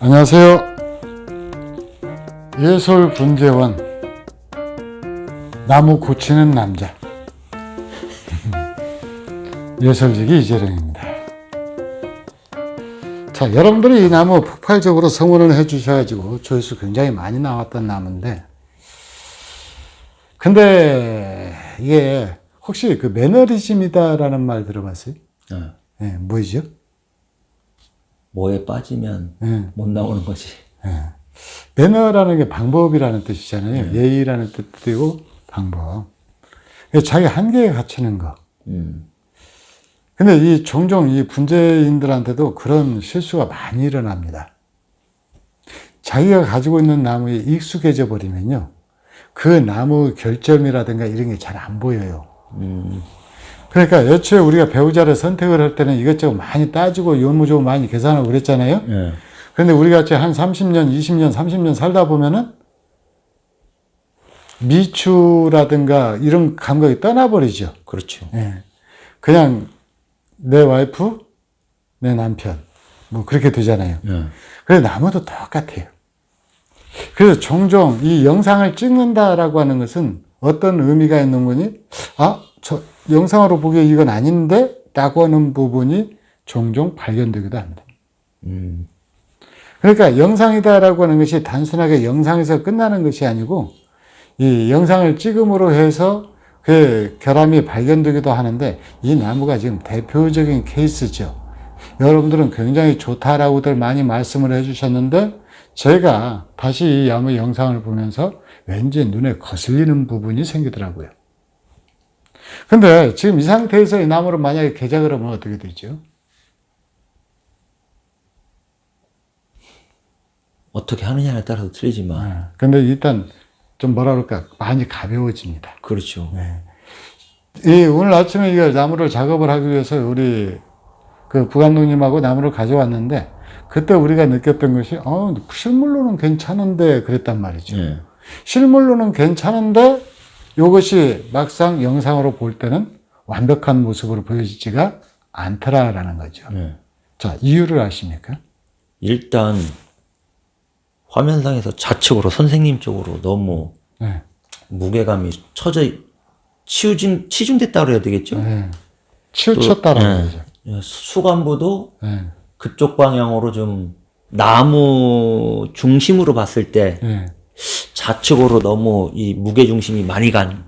안녕하세요. 예솔 분재원 나무 고치는 남자 예솔직이 이재령입니다. 자, 여러분들이 이 나무 폭발적으로 성원을 해주셔가지고 조회수 굉장히 많이 나왔던 나무인데, 근데 이게 혹시 그 매너리즘이다라는 말 들어봤어요? 어, 예, 뭐죠? 뭐에 빠지면 예. 못 나오는 거지. 매너라는 게 방법이라는 뜻이잖아요. 예의라는 뜻이고 방법. 자기 한계에 갇히는 거. 음, 근데 이 종종 이 분재인들한테도 그런 실수가 많이 일어납니다. 자기가 가지고 있는 나무에 익숙해져 버리면요. 그 나무 결점이라든가 이런 게 잘 안 보여요. 음, 그러니까 애초에 우리가 배우자를 선택을 할 때는 이것저것 많이 따지고 요무조무 많이 계산하고 그랬잖아요. 예, 근데 우리 같이 한 30년, 20년, 30년 살다 보면은 미추라든가 이런 감각이 떠나버리죠. 그렇죠. 예. 그냥 내 와이프, 내 남편, 뭐 그렇게 되잖아요. 예, 그래서 나무도 똑같아요. 그래서 종종 이 영상을 찍는다라고 하는 것은 어떤 의미가 있는 거니? 아, 저 영상으로 보기에 이건 아닌데? 라고 하는 부분이 종종 발견되기도 합니다. 음, 그러니까 영상이다라고 하는 것이 단순하게 영상에서 끝나는 것이 아니고 이 영상을 찍음으로 해서 그 결함이 발견되기도 하는데 이 나무가 지금 대표적인 케이스죠. 여러분들은 굉장히 좋다라고들 많이 말씀을 해주셨는데 제가 다시 이 나무 영상을 보면서 왠지 눈에 거슬리는 부분이 생기더라고요. 근데 지금 이 상태에서 이 나무를 만약에 개작을 하면 어떻게 되죠? 어떻게 하느냐에 따라서 틀리지만, 네. 근데 일단 좀 뭐라 그럴까 많이 가벼워집니다. 그렇죠. 이 오늘 아침에 이 나무를 작업을 하기 위해서 우리 그 부감독님하고 나무를 가져왔는데 그때 우리가 느꼈던 것이 어 실물로는 괜찮은데 그랬단 말이죠. 예, 실물로는 괜찮은데 이것이 막상 영상으로 볼 때는 완벽한 모습으로 보여지지가 않더라라는 거죠. 예. 자 이유를 아십니까? 일단 화면상에서 좌측으로 선생님 쪽으로 너무 네. 무게감이 처져 치우진 치중됐다 그래야 되겠죠? 네. 치우쳤다라는 예. 거죠. 예, 수간부도 네. 그쪽 방향으로 좀 나무 중심으로 봤을 때 네. 좌측으로 너무 이 무게 중심이 많이 간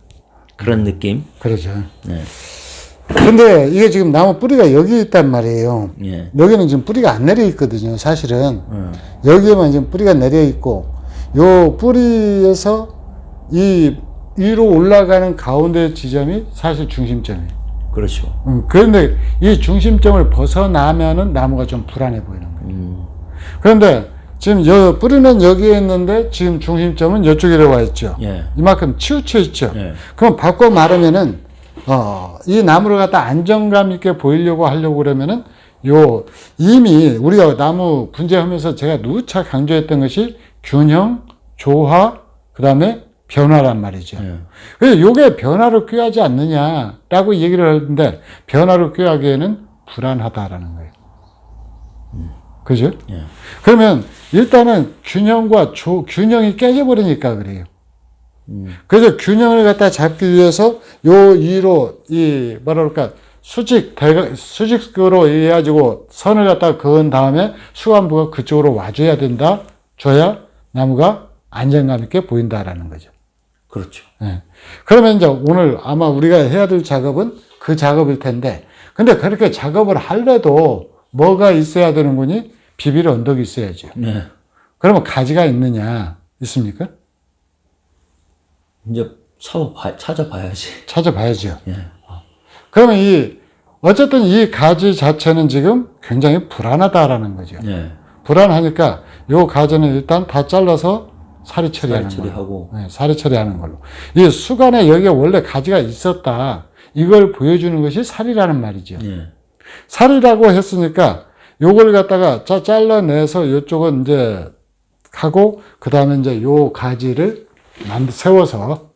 그런 느낌. 그러죠. 네. 근데 이게 지금 나무 뿌리가 여기 있단 말이에요. 예. 여기는 지금 뿌리가 안 내려 있거든요, 사실은. 음. 여기에만 지금 뿌리가 내려 있고, 요 뿌리에서 이 위로 올라가는 가운데 지점이 사실 중심점이에요. 그렇죠. 음, 그런데 이 중심점을 벗어나면은 나무가 좀 불안해 보이는 거예요. 음. 그런데 지금 여, 뿌리는 여기에 있는데 지금 중심점은 이쪽으로 와 있죠. 예. 이만큼 치우쳐 있죠. 예. 그럼 바꿔 말하면은 어, 이 나무를 갖다 안정감 있게 보이려고 하려고 그러면은 요 이미 우리가 나무 분재하면서 제가 누차 강조했던 것이 균형, 조화, 그다음에 변화란 말이죠. 예. 그래서 요게 변화를 꾀하지 않느냐라고 얘기를 하는데 변화를 꾀하기에는 불안하다라는 거예요. 그죠? 예. 그러면 일단은 균형과 조, 균형이 깨져버리니까 그래요. 음. 그래서 균형을 갖다 잡기 위해서 요 위로 이 뭐라 그럴까 수직 대각 수직으로 해가지고 선을 갖다 그은 다음에 수간부가 그쪽으로 와줘야 된다. 줘야 나무가 안정감 있게 보인다라는 거죠. 그렇죠. 예. 그러면 이제 오늘 아마 우리가 해야 될 작업은 그 작업일 텐데, 근데 그렇게 작업을 할래도 뭐가 있어야 되는 거니? 비빌 언덕이 있어야죠. 네. 그러면 가지가 있느냐? 있습니까? 이제 찾아봐, 찾아봐야지. 찾아봐야죠. 예. 그러면 이, 어쨌든 이 가지 자체는 지금 굉장히 불안하다라는 거죠. 예. 불안하니까 요 가지는 일단 다 잘라서 사리 처리하는 살 걸로. 처리하고. 네, 사리 처리하는 걸로. 이 수간에 여기에 원래 가지가 있었다. 이걸 보여주는 것이 살이라는 말이죠. 예. 살이라고 했으니까 요걸 갖다가 자 잘라내서 요쪽은 이제 하고 그 다음에 이제 요 가지를 만 세워서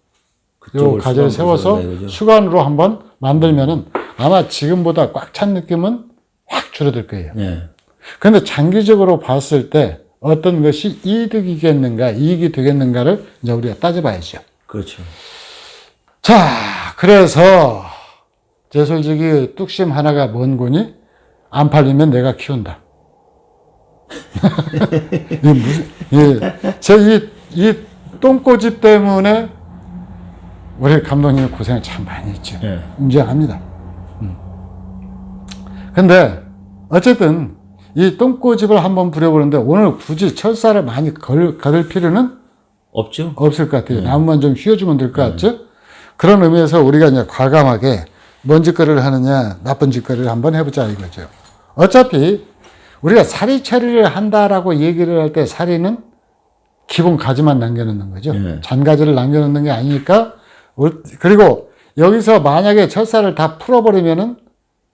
요 가지를 세워서? 수간으로 한번 만들면은 아마 지금보다 꽉 찬 느낌은 확 줄어들 거예요. 예. 근데 장기적으로 봤을 때 어떤 것이 이득이겠는가, 이익이 되겠는가를 이제 우리가 따져봐야죠. 그렇죠. 자, 그래서 제 솔직히 뚝심 하나가 뭔 거니? 안 팔리면 내가 키운다. 이 무슨, 이, 제이 이 똥꼬집 때문에 우리 감독님이 고생을 참 많이 했죠. 예. 인정합니다. 음. 근데 어쨌든 이 똥꼬집을 한번 부려보는데 오늘 굳이 철사를 많이 걸, 걸을 필요는 없죠. 없을 것 같아요. 나무만 좀 휘어주면 될 것 같죠? 그런 의미에서 우리가 이제 과감하게 뭔 짓거리를 하느냐, 나쁜 짓거리를 한번 해보자 이거죠. 어차피 우리가 사리 처리를 한다라고 얘기를 할 때 사리는 기본 가지만 남겨놓는 거죠. 네. 잔가지를 남겨놓는 게 아니니까. 올- 그리고 여기서 만약에 철사를 다 풀어버리면은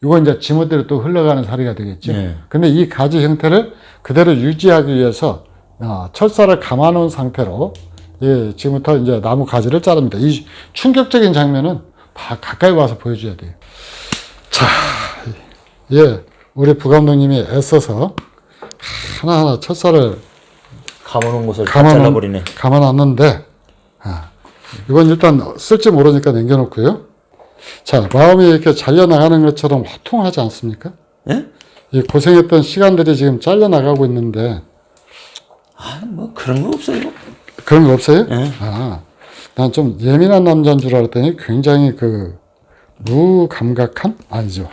이건 이제 지멋대로 또 흘러가는 사리가 되겠죠. 네. 근데 이 가지 형태를 그대로 유지하기 위해서 어, 철사를 감아놓은 상태로 예, 지금부터 이제 나무 가지를 자릅니다. 이 충격적인 장면은 다 가까이 와서 보여줘야 돼요. 자, 예, 우리 부감독님이 애써서 하나하나 철사를 감아놓은 것을 다 감아놓, 잘라버리네. 감아놨는데, 아, 이건 일단 쓸지 모르니까 남겨놓고요. 자, 마음이 이렇게 잘려나가는 것처럼 호통하지 않습니까? 예? 이 고생했던 시간들이 지금 잘려나가고 있는데, 아, 뭐 그런 거 없어요. 그런 거 없어요? 예. 아, 난 좀 예민한 남자인 줄 알았더니 굉장히 그, 무감각한? 아니죠.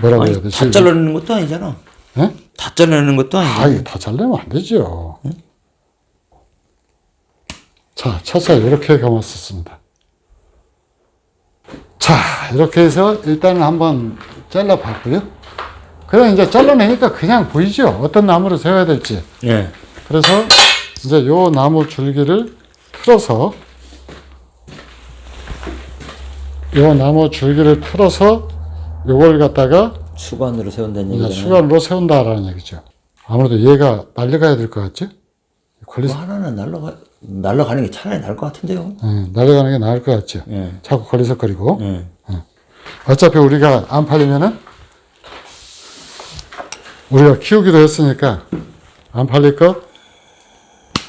뭐라고 해야 아니, 되지? 다 잘라내는 것도 아니잖아. 예? 다 잘라내는 것도 아니고. 아, 이거 다 잘내면 안 되죠. 자, 차차 이렇게 감았었습니다. 자, 이렇게 해서 일단은 한번 잘라봤고요. 그럼 이제 잘라내니까 그냥 보이죠? 어떤 나무를 세워야 될지. 예. 그래서 이제 요 나무 줄기를 틀어서 요 나무 줄기를 틀어서 요걸 갖다가 수관으로 세운다는 이제 얘기잖아요. 수간으로 세운다라는 얘기죠. 아무래도 얘가 날려가야 될 것 같죠? 걸리, 뭐 하나는 날라가 날라가는 게 차라리 나을 것 같은데요. 응, 날려가는 게 나을 것 같죠? 예. 자꾸 걸리적거리고. 예. 어차피 우리가 안 팔리면은 우리가 키우기도 했으니까 안 팔릴 거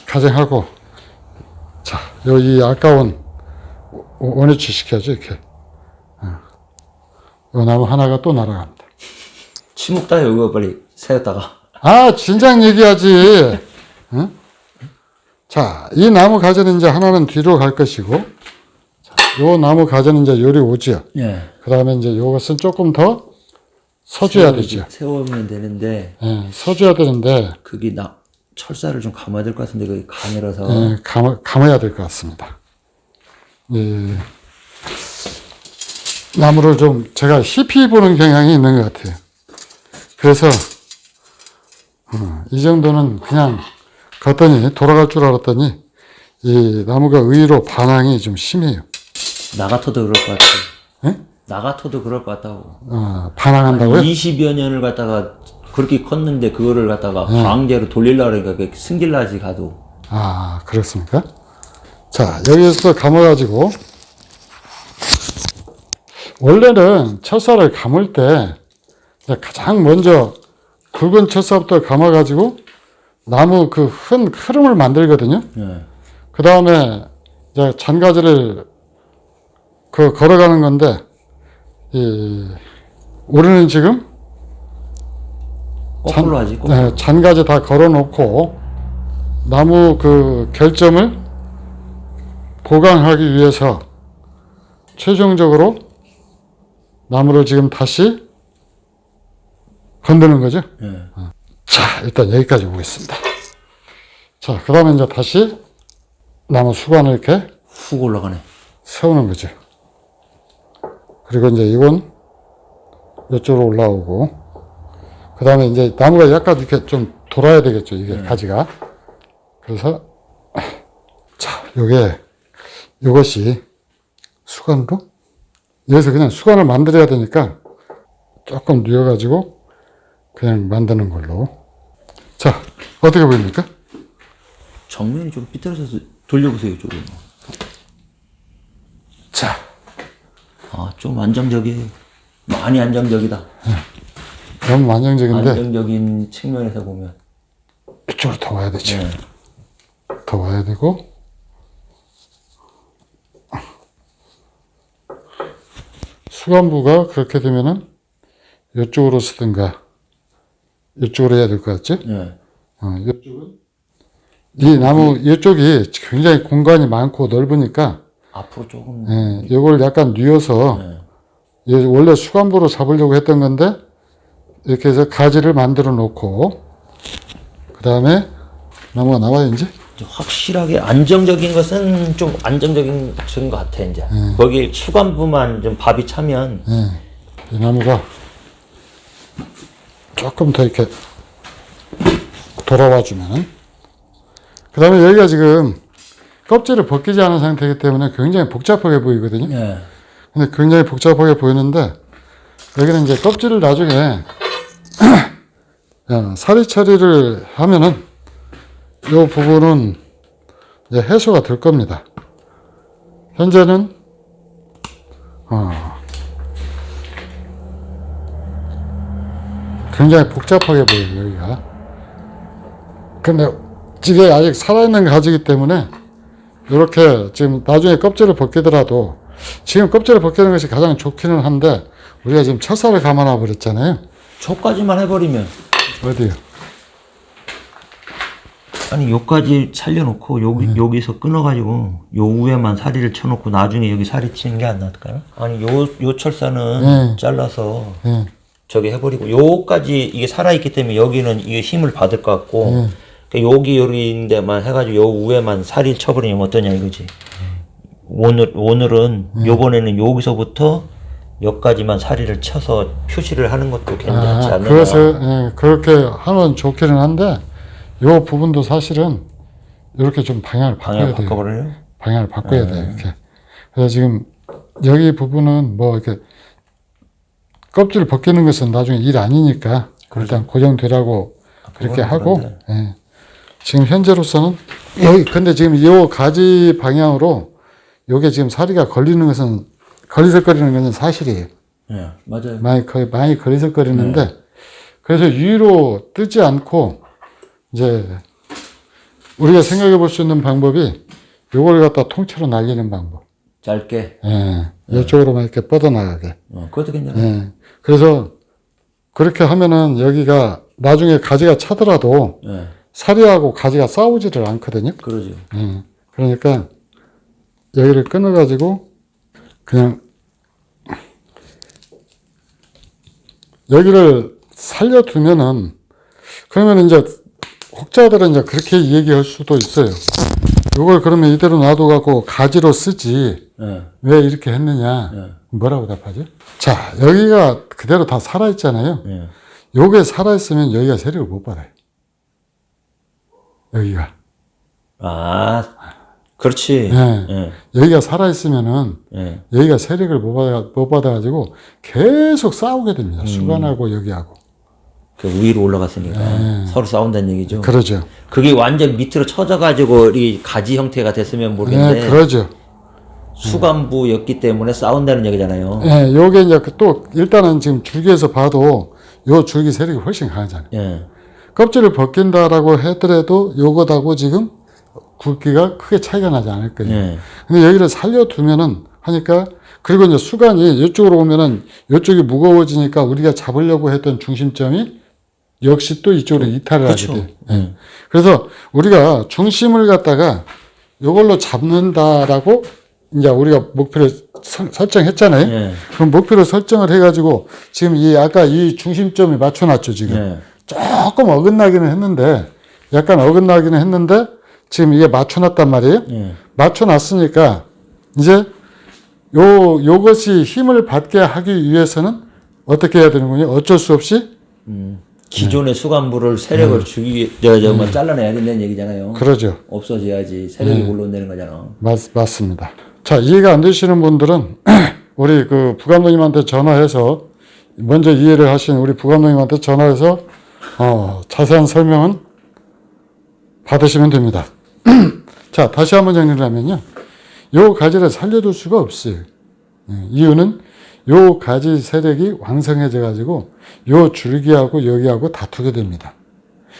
가정하고 자, 요 이 아까운 오- 원위치 시켜야죠, 이렇게. 어. 요 나무 하나가 또 날아갑니다. 침묵다 이거 빨리 세웠다가. 아, 진작 얘기하지. 응? 자, 이 나무 가지는 이제 하나는 뒤로 갈 것이고, 자, 요 나무 가지는 이제 요리 오지요. 예. 그 다음에 이제 요것은 조금 더 서줘야 되죠. 세우면 되는데 예, 서줘야 되는데, 그게 나 철사를 좀 감아야 될 것 같은데 그게 가늘어서. 예, 감, 감아야 될 것 같습니다. 예. 나무를 좀 제가 희피 보는 경향이 있는 것 같아요. 그래서, 어, 이 정도는 그냥 걷더니 돌아갈 줄 알았더니, 이 나무가 의외로 반항이 좀 심해요. 나 같아도 그럴 것 같아. 예? 나 같아도 그럴 것 같다고. 어, 반항한다고요? 20여 년을 갖다가 그렇게 컸는데 그거를 갖다가 강제로 돌리려고 그러니까 승질나지 가도. 아, 그렇습니까? 자, 여기에서 감아가지고, 원래는 철사를 감을 때, 가장 먼저 굵은 철사부터 감아가지고, 나무 그 흔 흐름을 만들거든요. 예. 그 다음에, 이제 잔가지를 그 걸어가는 건데, 이, 우리는 지금, 거꾸로 하지. 네, 잔가지 다 걸어놓고 나무 그 결점을 보강하기 위해서 최종적으로 나무를 지금 다시 건드는 거죠. 예. 자, 일단 여기까지 보겠습니다. 자, 그 다음에 이제 다시 나무 수관을 이렇게 훅 올라가네. 세우는 거죠. 그리고 이제 이건 이쪽으로 올라오고, 그 다음에 이제 나무가 약간 이렇게 좀 돌아야 되겠죠, 이게 가지가. 그래서, 자, 요게, 요것이 수건으로? 여기서 그냥 수건을 만들어야 되니까 조금 뉘어가지고 그냥 만드는 걸로. 자, 어떻게 보입니까? 정면이 좀 삐뚤어져서 돌려보세요, 이쪽으로. 자, 아, 좀 안정적이에요. 많이 안정적이다. 너무 안정적인데, 안정적인 측면에서 보면. 이쪽으로 더 와야 되죠. 네. 더 와야 되고 수간부가 그렇게 되면은 이쪽으로 쓰든가 이쪽으로 해야 될 것 같죠? 네. 어, 이쪽은 이 나무 이쪽이 굉장히 공간이 많고 넓으니까 앞으로 조금 예, 이걸 약간 뉘어서 네. 이 원래 수간부로 잡으려고 했던 건데 이렇게 해서 가지를 만들어 놓고 그 다음에 나무가 나와요 이제 확실하게 안정적인 것은 좀 안정적인 적인 것 같아 이제. 거기 수관부만 좀 밥이 차면. 예, 이 나무가 조금 더 이렇게 돌아와 주면은. 그 다음에 여기가 지금 껍질을 벗기지 않은 상태이기 때문에 굉장히 복잡하게 보이거든요. 네. 근데 굉장히 복잡하게 보이는데 여기는 이제 껍질을 나중에 야, 사리 처리를 하면은 이 부분은 이제 해소가 될 겁니다. 현재는 어, 굉장히 복잡하게 보여요 여기가. 근데 이게 아직 살아있는 가지이기 때문에 이렇게 지금 나중에 껍질을 벗기더라도 지금 껍질을 벗기는 것이 가장 좋기는 한데 우리가 지금 철사를 감아놔 버렸잖아요. 저까지만 해버리면 어디요? 아니 요까지 살려놓고 여기 여기서 끊어가지고 요 위에만 사리를 쳐놓고 나중에 여기 사리 치는 게 안 낫을까요? 아니 요 요 철사는 네. 잘라서 예, 저기 해버리고 요까지 이게 살아있기 때문에 여기는 이게 힘을 받을 것 같고 네. 그러니까 여기 여기인데만 해가지고 요 위에만 사리 쳐버리면 어떠냐 이거지. 오늘 오늘은 네. 요번에는 여기서부터 여기까지만 사리를 쳐서 표시를 하는 것도 괜찮지 아, 않느냐. 그것을 예, 그렇게 하면 좋기는 한데 요 부분도 사실은 이렇게 좀 방향을 바꿔야 방향 돼요. 바꿔버려요? 방향을 바꿔야 돼요. 이렇게. 그래서 지금 여기 부분은 뭐 이렇게 껍질을 벗기는 것은 나중에 일 아니니까 일단 고정되라고 그렇게 그건 하고. 예. 지금 현재로서는 여기 근데 지금 요 가지 방향으로 요게 지금 사리가 걸리는 것은 걸리적거리는 것은 사실이에요. 예, 맞아요. 많이 거 많이 걸리적거리는데 그래서 위로 뜨지 않고 이제 우리가 생각해 볼 수 있는 방법이 요걸 갖다 통째로 날리는 방법. 짧게. 예. 이쪽으로만 이렇게 뻗어나가게. 어, 그것도 괜찮아. 예. 그래서 그렇게 하면은 여기가 나중에 가지가 차더라도 예, 사리하고 가지가 싸우지를 않거든요. 그러죠. 예. 그러니까 여기를 끊어가지고 그냥 여기를 살려두면은 그러면 이제 혹자들은 이제 그렇게 얘기할 수도 있어요. 이걸 그러면 이대로 놔둬갖고 가지로 쓰지 예, 왜 이렇게 했느냐 예, 뭐라고 답하죠? 자 여기가 그대로 다 살아있잖아요. 예. 요게 살아있으면 여기가 세력을 못 받아요. 여기가 아, 그렇지. 예. 예, 여기가 살아있으면은 예. 여기가 세력을 못, 받아, 못 받아가지고 계속 싸우게 됩니다. 수관하고 여기하고. 그 위로 올라갔으니까 서로 싸운다는 얘기죠. 그러죠. 그게 완전 밑으로 쳐져가지고 이 가지 형태가 됐으면 모르겠는데 예, 그러죠. 수간부였기 때문에 싸운다는 얘기잖아요. 예, 요게 이제 그또 일단은 지금 줄기에서 봐도 요 줄기 세력이 훨씬 강하잖아요. 예, 껍질을 벗긴다라고 하더라도 요것하고 지금 굵기가 크게 차이가 나지 않을 거예요. 예, 근데 여기를 살려두면은 하니까 그리고 이제 수간이 이쪽으로 오면은 이쪽이 무거워지니까 우리가 잡으려고 했던 중심점이 역시 또 이쪽으로 이탈을 하게 그렇죠. 돼요. 예. 그래서 우리가 중심을 갖다가 이걸로 잡는다라고 이제 우리가 목표를 설- 설정했잖아요. 예, 그럼 목표를 설정을 해가지고 지금 이 아까 이 중심점이 맞춰놨죠 지금. 예, 조금 어긋나기는 했는데 약간 어긋나기는 했는데 지금 이게 맞춰놨단 말이에요. 예. 맞춰놨으니까 이제 요 요것이 힘을 받게 하기 위해서는 어떻게 해야 되는군요. 어쩔 수 없이 기존의 수간부를 네. 세력을 주기 저저 뭐 잘라내야 된다는 얘기잖아요. 그러죠. 없어져야지 세력이 네. 올라온다는 거잖아. 맞, 맞습니다. 자, 이해가 안 되시는 분들은 우리 그 부감독님한테 전화해서 먼저 이해를 하신 우리 부감독님한테 전화해서 어, 자세한 설명은 받으시면 됩니다. 자, 다시 한번 정리를 하면요. 요 가지를 살려둘 수가 없어요. 예, 이유는 요 가지 세력이 왕성해져 가지고 요 줄기하고 여기하고 다투게 됩니다.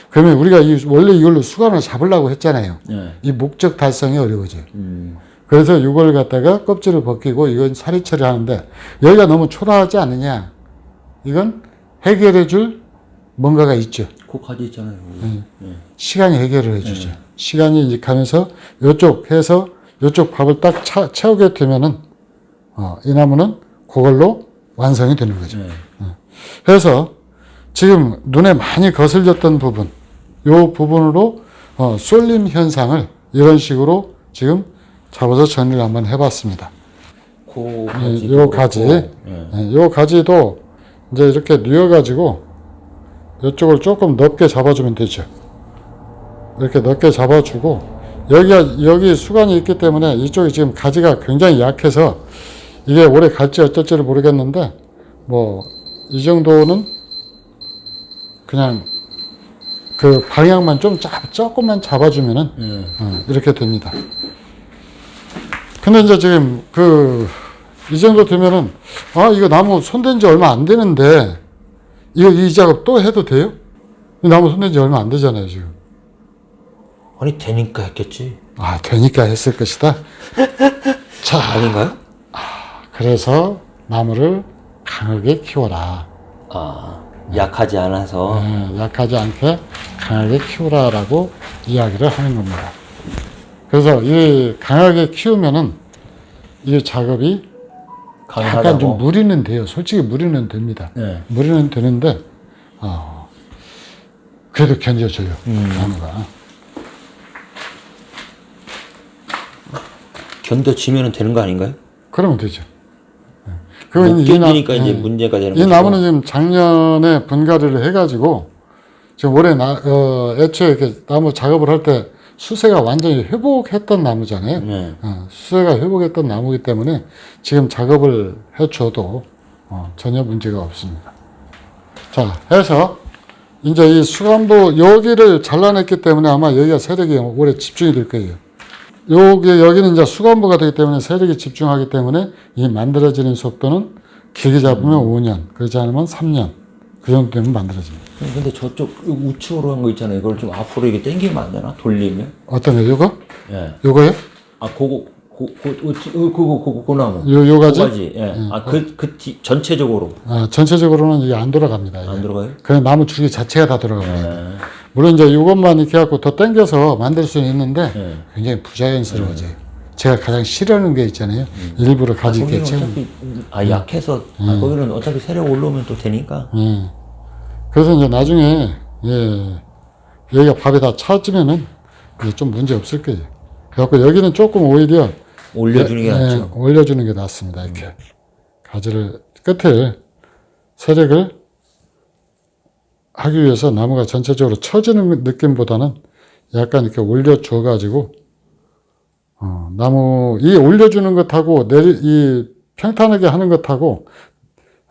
그러면 우리가 이, 원래 이걸로 수감을 잡으려고 했잖아요. 네. 이 목적 달성이 어려워져요. 음. 그래서 이걸 갖다가 껍질을 벗기고 이건 살이 처리하는데 여기가 너무 초라하지 않느냐? 이건 해결해 줄 뭔가가 있죠. 그 가지 있잖아요. 음. 네. 시간이 해결을 해주죠. 시간이 이제 가면서 요쪽 해서 요쪽 밥을 딱 차, 채우게 되면은 어, 이 나무는 그걸로 완성이 되는 거죠. 네. 그래서 지금 눈에 많이 거슬렸던 부분, 요 부분으로 어, 쏠림 현상을 이런 식으로 지금 잡아서 정리를 한번 해봤습니다. 그 이- 요 가지, 네. 예, 요 가지도 이제 이렇게 뉘어가지고 이쪽을 조금 넓게 잡아주면 되죠. 이렇게 넓게 잡아주고 여기가 여기 수간이 있기 때문에 이쪽이 지금 가지가 굉장히 약해서 이게 오래 갈지 어쩔지를 모르겠는데 뭐 이 정도는 그냥 그 방향만 좀 잡, 조금만 잡아주면은 네. 어, 이렇게 됩니다. 근데 이제 지금 그 이 정도 되면은 아 이거 나무 손댄 지 얼마 안 되는데 이거 이 작업 또 해도 돼요? 이 나무 손댄 지 얼마 안 되잖아요 지금. 아니 되니까 했겠지. 아 되니까 했을 것이다. 자 아닌가요? 그래서 나무를 강하게 키워라. 아 약하지 않아서 예, 약하지 않게 강하게 키우라라고 이야기를 하는 겁니다. 그래서 이 강하게 키우면은 이 작업이 가능하다고. 약간 좀 무리는 돼요. 솔직히 무리는 됩니다. 네. 무리는 되는데, 어, 그래도 견뎌져요. 나무가. 견뎌지면 되는 거 아닌가요? 그러면 되죠. 못이 나- 견디니까 이제 예. 문제가 되는 이 거죠. 나무는 지금 작년에 분갈이를 해가지고, 지금 올해 나, 어, 애초에 이렇게 나무 작업을 할 때 수세가 완전히 회복했던 나무잖아요. 네. 어, 수세가 회복했던 나무이기 때문에 지금 작업을 해줘도 어, 전혀 문제가 없습니다. 자, 해서 이제 이 수간부 여기를 잘라냈기 때문에 아마 여기가 세력이 오래 집중이 될 거예요. 여기 여기는 이제 수간부가 되기 때문에 세력이 집중하기 때문에 이 만들어지는 속도는 길게 잡으면 5년, 그렇지 않으면 3년 그 정도 되면 만들어집니다. 근데 저쪽 우측으로 한 거 있잖아요. 이걸 좀 앞으로 이게 당기면 안 되나? 돌리면? 어떤 거? 요거? 예. 요거요? 아, 그거, 그, 그, 우측, 어, 그거, 그거, 그 나무. 요, 요 가지? 가지. 예. 아, 그, 그, 뒤, 전체적으로 아, 전체적으로는 이게 안 돌아갑니다. 이게. 안 들어가요? 그냥 나무 줄기 자체가 다 들어갑니다. 예. 물론 이제 이것만 이렇게 갖고 더 당겨서 만들 수는 있는데 네. 굉장히 부자연스러워져요. 제가 가장 싫어하는 게 있잖아요. 일부러 가지 있게 거기는 채우는. 어차피, 아, 약해서, 아, 거기는 어차피 세력 올라오면 또 되니까. 예. 그래서 이제 나중에 예, 여기가 밥이 다 차지면은 이제 좀 문제 없을 거예요. 그래갖고 여기는 조금 오히려 올려주는 게 예, 낫죠. 올려주는 게 낫습니다. 이렇게 가지를 끝을 세력을 하기 위해서 나무가 전체적으로 처지는 느낌보다는 약간 이렇게 올려줘 가지고 어, 나무 이 올려주는 것하고 내리 이 평탄하게 하는 것하고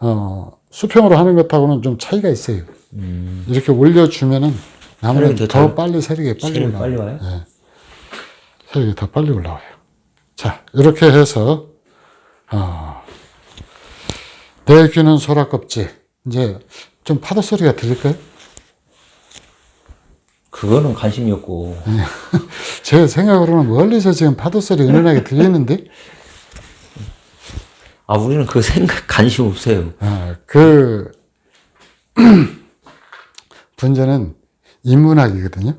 어, 수평으로 하는 것하고는 좀 차이가 있어요. 이렇게 올려주면은 나무는 음. 더더 빨리 세력이 빨리 올라와요. 빨리 와요? 세력이 더 빨리 올라와요. 자, 이렇게 해서, 어, 내 귀는 소라 껍질. 이제 좀 파도 소리가 들릴까요? 그거는 관심이 없고. 제 생각으로는 멀리서 지금 파도 소리 은은하게 들리는데, 아, 우리는 그 생각, 관심 없어요. 아, 그, 분자는 인문학이거든요.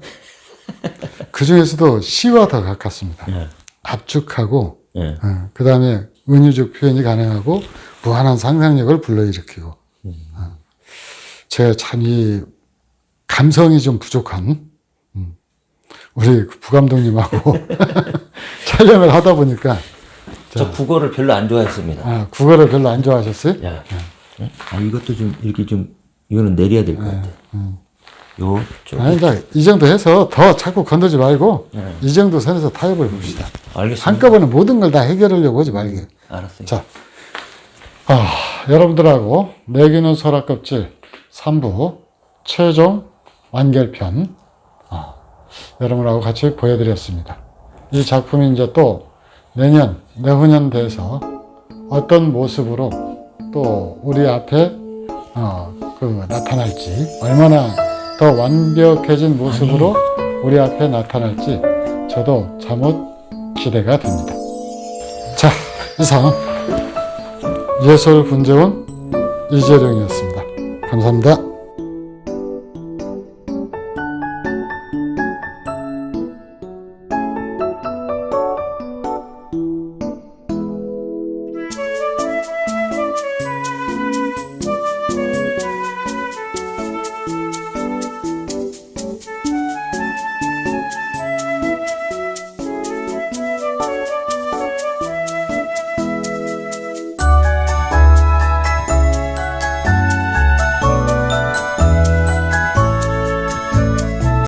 그 중에서도 시와 더 가깝습니다. 예. 압축하고, 예. 그 다음에 은유적 표현이 가능하고 무한한 상상력을 불러일으키고 어. 제가 참 이 감성이 좀 부족한 음, 우리 그 부감독님하고 촬영을 하다 보니까 저 국어를 별로 안 좋아했습니다. 아, 국어를 별로 안 좋아하셨어요? 야, 응? 아 이것도 좀 이렇게 좀 이거는 내려야 될 것 같아. 요 쪽. 아니, 이제 이 정도 해서 더 자꾸 건들지 말고 이 정도 선에서 타협을 봅시다. 알겠습니다. 한꺼번에 모든 걸 다 해결하려고 하지 말게. 알았어요. 자, 아, 여러분들하고 내기는 소라 껍질 3부 최종 완결편 아, 여러분하고 같이 보여드렸습니다. 이 작품이 이제 또 내년, 내후년 돼서 어떤 모습으로 또 우리 앞에 어, 그 나타날지 얼마나 더 완벽해진 모습으로 우리 앞에 나타날지 저도 잠옷 기대가 됩니다. 자, 이상 예술 분재원 이재령이었습니다. 감사합니다.